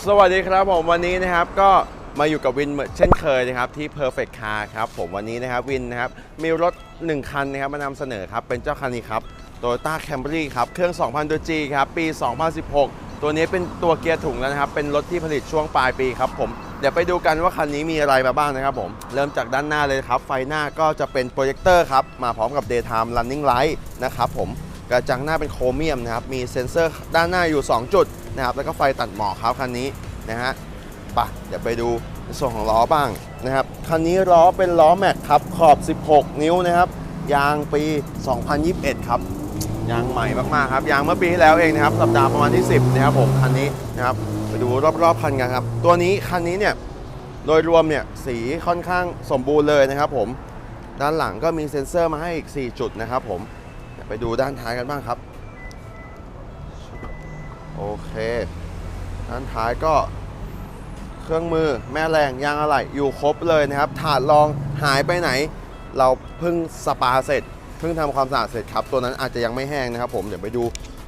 สวัสดีครับผมวันนี้นะครับก็มาอยู่กับวินเหมือนเช่นเคยนะครับที่ Perfect Car ครับผมวันนี้นะครับวินนะครับมีรถ 1 คันนะครับมานำเสนอครับเป็นเจ้าคันนี้ครับ Toyota Camry ครับเครื่อง 2,000 ตัว G ครับปี 2016 ตัวนี้เป็นตัวเกียร์ถุงแล้วนะครับ เป็นรถที่ผลิตช่วงปลายปีครับผมเดี๋ยวไปดูกันว่าคันนี้มีอะไรมาบ้างนะครับผม เริ่มจากด้านหน้าเลยครับ ไฟหน้าก็จะเป็นโปรเจคเตอร์ครับมาพร้อมกับ Daytime Running Light นะครับผมกระจังหน้าเป็นโครเมียมนะครับมีเซ็นเซอร์ด้านหน้าอยู่ 2 จุด นะครับแล้วก็ไฟตัดหมอกครับคันนี้นะฮะปะเดี๋ยวไปดูในส่วนของล้อบ้างนะครับคันนี้ล้อเป็นล้อแม็กครับขอบ 16 นิ้วนะครับยางปี 2021 ครับยางใหม่มากๆครับยางเมื่อปีที่แล้วเองนะครับสัปดาห์ประมาณที่ 10นะครับผมคันนี้นะครับไปดูรอบๆคันกันครับตัวนี้คันนี้เนี่ยโดยรวมเนี่ยสีค่อนข้างสมบูรณ์เลยนะครับผมด้านหลังก็มีเซ็นเซอร์มาให้อีก 4 จุดนะครับผมเดี๋ยวไปดูด้านท้ายกันบ้างครับ โอเคด้านท้ายก็เครื่องมือแม่แรงยางอะไหล่อยู่ครบเลยนะครับ ถาดรองหายไปไหน เราเพิ่งสปาเสร็จเพิ่งทำความสะอาดเสร็จครับ ตัวนั้นอาจจะยังไม่แห้งนะครับ ผมเดี๋ยวไปดู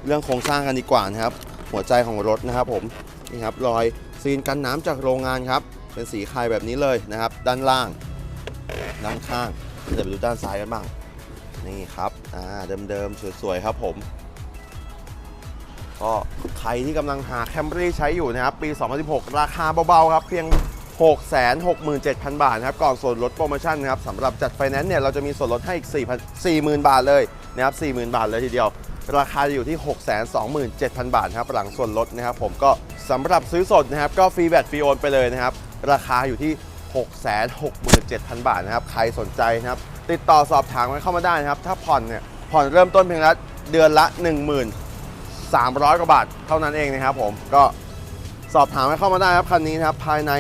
เรื่องโครงสร้างกันดีกว่านะครับ หัวใจของรถนะครับ ผมนี่ครับรอยซีนกันน้ำจากโรงงานครับ เป็นสีคายแบบนี้เลยนะครับ ด้านล่าง ด้านข้างเดี๋ยวไปดูด้านซ้ายกันบ้างนี่ครับอ่าเดิมๆสวยๆครับผม ก็ใครที่กำลังหาแคมรี่ใช้อยู่นะครับ ปี 2016 ราคาเบาๆครับ เพียง 667,000 บาทนะครับ ก่อนส่วนลดโปรโมชั่นนะครับสำหรับจัดไฟแนนซ์เนี่ย เราจะมีส่วนลดให้อีก4,000 40,000 บาทเลยนะครับ 40,000 บาทเลยทีเดียว ราคาอยู่ที่ 627,000 บาทครับ หลังส่วนลดนะครับผมก็สำหรับซื้อสดนะครับ ก็ฟรีแบตฟรีโอนไปเลยนะครับ ราคาอยู่ที่ 667,000 บาทนะครับ ใครสนใจนะครับ ติดต่อสอบถามกันเข้ามาได้นะครับ ถ้าผ่อนเนี่ย ผ่อนเริ่มต้นเพียงละเดือนละ 10,000 300 กว่าบาทเท่านั้นเองนะครับผมก็สอบถามให้เข้ามาได้ครับคันนี้นะครับภายใน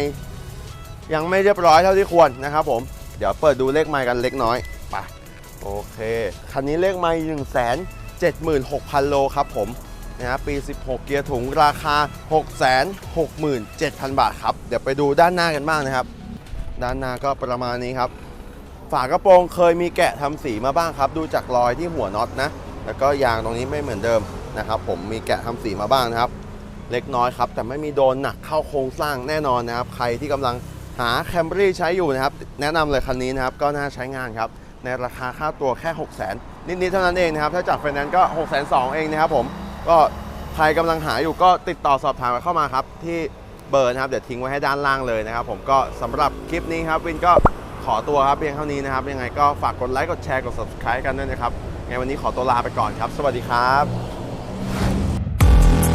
ยังไม่เรียบร้อยเท่าที่ควรนะครับผมเดี๋ยวเปิดดูเลขไมล์กันเล็กน้อยไปโอเค คันนี้เลขไมล์1 7 6 0 0 0 โลครับผมนะครับปี 16 เกียร์ถุงราคา 667,000 บาทครับ เดี๋ยวไปดูด้านหน้ากันบ้างนะครับ ด้านหน้าก็ประมาณนี้ครับ ฝากระโปรงเคยมีแกะทำสีมาบ้างครับ ดูจากรอยที่หัวน็อตนะ แล้วก็ยางตรงนี้ไม่เหมือนเดิม นะครับ ผมมีแกะทำสีมาบ้างนะครับ เล็กน้อยครับ แต่ไม่มีโดนหนักเข้าโครงสร้างแน่นอนนะครับ ใครที่กำลังหาแคมรี่ใช้อยู่นะครับ แนะนำเลยคันนี้นะครับ ก็น่าใช้งานครับ ในราคาค่าตัวแค่ 6 0 0 0 0นิดๆเท่านั้นเองนะครับ ถ้าจากไฟแนนซ์ก็ 6 2 0 0 0เองนะครับผมก็ใครกำลังหาอยู่ก็ติดต่อสอบถามเข้ามาครับที่เบอร์นะครับเดี๋ยวทิ้งไว้ให้ด้านล่างเลยนะครับผมก็สำหรับคลิปนี้ครับวินก็ขอตัวครับเพียงเท่านี้นะครับ ยังไงก็ฝากกดไลค์กดแชร์กด subscribe กันด้วยนะครับไงวันนี้ขอตัวลาไปก่อนครับ สวัสดีครับ